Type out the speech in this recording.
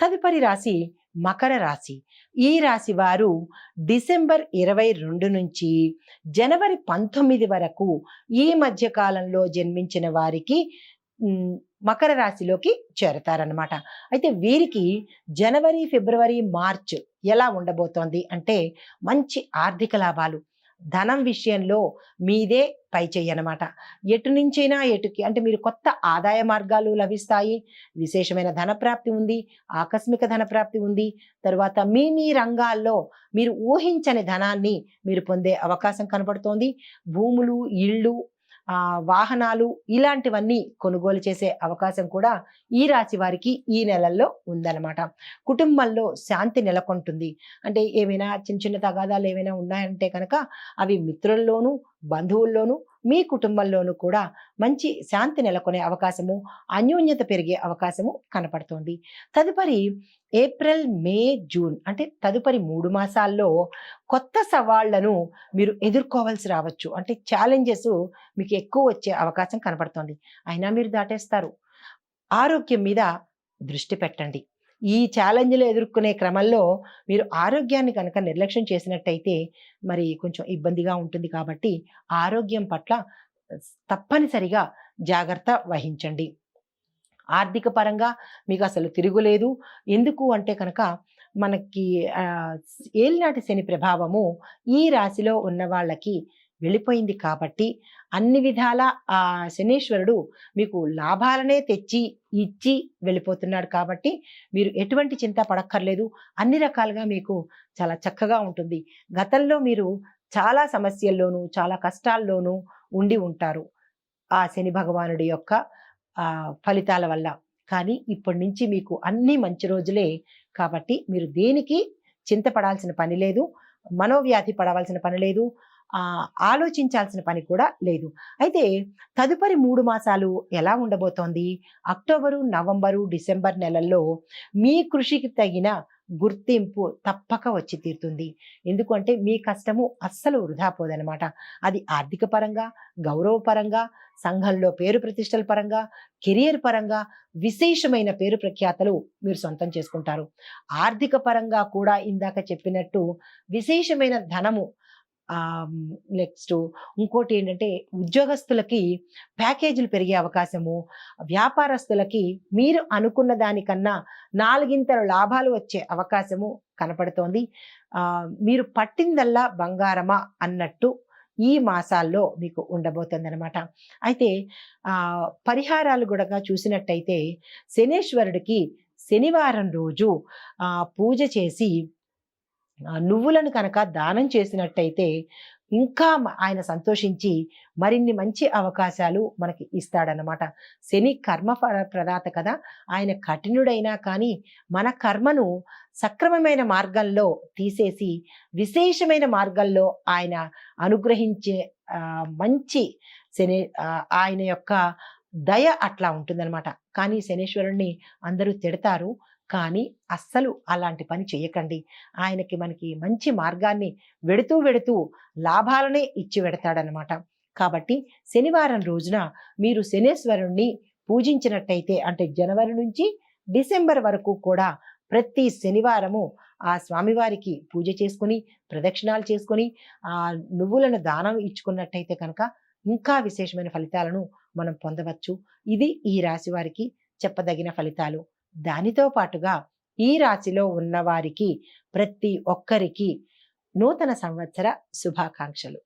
తదుపరి రాశి మకర రాశి. ఈ రాశి వారు డిసెంబర్ ఇరవై రెండు నుంచి జనవరి పంతొమ్మిది వరకు ఈ మధ్య కాలంలో జన్మించిన వారికి మకర రాశిలోకి చేరతారనమాట అయితే వీరికి జనవరి ఫిబ్రవరి మార్చ్ ఎలా ఉండబోతోంది అంటే మంచి ఆర్థిక లాభాలు ధనం విషయంలో మీదే పై చెయ్యనమాట ఎటు నుంచైనా ఎటుకి అంటే మీరు కొత్త ఆదాయ మార్గాలు లభిస్తాయి విశేషమైన ధన ప్రాప్తి ఉంది ఆకస్మిక ధన ప్రాప్తి ఉంది తర్వాత మీ మీ రంగాల్లో మీరు ఊహించని ధనాన్ని మీరు పొందే అవకాశం కనబడుతోంది. భూములు ఇళ్ళు వాహనాలు ఇలాంటివన్నీ కొనుగోలు చేసే అవకాశం కూడా ఈ రాశి వారికి ఈ నెలల్లో ఉందన్నమాట. కుటుంబంలో శాంతి నెలకొంటుంది. అంటే ఏమైనా చిన్న చిన్న తగాదాలు ఏమైనా ఉన్నాయంటే కనుక అవి మిత్రుల్లోనూ బంధువుల్లోనూ మీ కుటుంబంలోనూ కూడా మంచి శాంతి నెలకొనే అవకాశము అన్యోన్యత పెరిగే అవకాశము కనపడుతోంది. తదుపరి ఏప్రిల్ మే జూన్ అంటే తదుపరి మూడు మాసాల్లో కొత్త సవాళ్ళను మీరు ఎదుర్కోవాల్సి రావచ్చు. అంటే ఛాలెంజెస్ మీకు ఎక్కువ వచ్చే అవకాశం కనపడుతోంది. అయినా మీరు దాటేస్తారు. ఆరోగ్యం మీద దృష్టి పెట్టండి. ఈ ఛాలెంజ్లు ఎదుర్కొనే క్రమంలో మీరు ఆరోగ్యాన్ని కనుక నిర్లక్ష్యం చేసినట్టయితే మరి కొంచెం ఇబ్బందిగా ఉంటుంది కాబట్టి ఆరోగ్యం పట్ల తప్పనిసరిగా జాగ్రత్త వహించండి. ఆర్థిక పరంగా మీకు అసలు తిరుగులేదు. ఎందుకు అంటే కనుక మనకి ఏలినాటి శని ప్రభావము ఈ రాశిలో ఉన్న వాళ్ళకి వెళ్ళిపోయింది కాబట్టి అన్ని విధాల ఆ శనీశ్వరుడు మీకు లాభాలనే తెచ్చి ఇచ్చి వెళ్ళిపోతున్నాడు కాబట్టి మీరు ఎటువంటి చింత పడక్కర్లేదు. అన్ని రకాలుగా మీకు చాలా చక్కగా ఉంటుంది. గతంలో మీరు చాలా సమస్యల్లోనూ చాలా కష్టాల్లోనూ ఉండి ఉంటారు ఆ శని భగవానుడి యొక్క ఫలితాల వల్ల. కానీ ఇప్పటి నుంచి మీకు అన్ని మంచి రోజులే కాబట్టి మీరు దేనికి చింతపడాల్సిన పని లేదు మనోవ్యాధి పడవలసిన పని లేదు ఆలోచించాల్సిన పని కూడా లేదు. అయితే తదుపరి మూడు మాసాలు ఎలా ఉండబోతోంది? అక్టోబరు నవంబరు డిసెంబర్ నెలల్లో మీ కృషికి తగిన గుర్తింపు తప్పక వచ్చి తీరుతుంది. ఎందుకంటే మీ కష్టము అస్సలు వృధా పోదనమాట అది ఆర్థిక పరంగా గౌరవపరంగా సంఘంలో పేరు ప్రతిష్టల పరంగా కెరియర్ పరంగా విశేషమైన పేరు ప్రఖ్యాతలు మీరు సొంతం చేసుకుంటారు. ఆర్థిక పరంగా కూడా ఇందాక చెప్పినట్టు విశేషమైన ధనము నెక్స్ట్ ఇంకోటి ఏంటంటే ఉద్యోగస్తులకి ప్యాకేజీలు పెరిగే అవకాశము వ్యాపారస్తులకి మీరు అనుకున్న దానికన్నా నాలుగింతల లాభాలు వచ్చే అవకాశము కనపడుతోంది. మీరు పట్టిందల్లా బంగారమా అన్నట్టు ఈ మాసాల్లో మీకు ఉండబోతుంది అనమాట అయితే పరిహారాలు కూడా చూసినట్టయితే శనేశ్వరుడికి శనివారం రోజు పూజ చేసి నువ్వులను కనుక దానం చేసినట్టయితే ఇంకా ఆయన సంతోషించి మరిన్ని మంచి అవకాశాలు మనకి ఇస్తాడనమాట శని కర్మ ప్రదాత కదా ఆయన కఠినుడైనా కానీ మన కర్మను సక్రమమైన మార్గంలో తీసేసి విశేషమైన మార్గంలో ఆయన అనుగ్రహించే మంచి శని ఆయన యొక్క దయ అట్లా ఉంటుందన్నమాట. కానీ శనేశ్వరుణ్ణి అందరూ తిడతారు. కానీ అస్సలు అలాంటి పని చేయకండి ఆయనకి మనకి మంచి మార్గాన్ని వెడుతూ వెడుతూ లాభాలనే ఇచ్చి వెడతాడనమాట. కాబట్టి శనివారం రోజున మీరు శనేశ్వరుణ్ణి పూజించినట్టయితే అంటే జనవరి నుంచి డిసెంబర్ వరకు కూడా ప్రతి శనివారము ఆ స్వామివారికి పూజ చేసుకుని ప్రదక్షిణాలు చేసుకొని ఆ నువ్వులను దానం ఇచ్చుకున్నట్టయితే కనుక ఇంకా విశేషమైన ఫలితాలను మనం పొందవచ్చు. ఇది ఈ రాశి వారికి చెప్పదగిన ఫలితాలు. దానితో పాటుగా ఈ రాశిలో ఉన్నవారికి ప్రతి ఒక్కరికి నూతన సంవత్సర శుభాకాంక్షలు.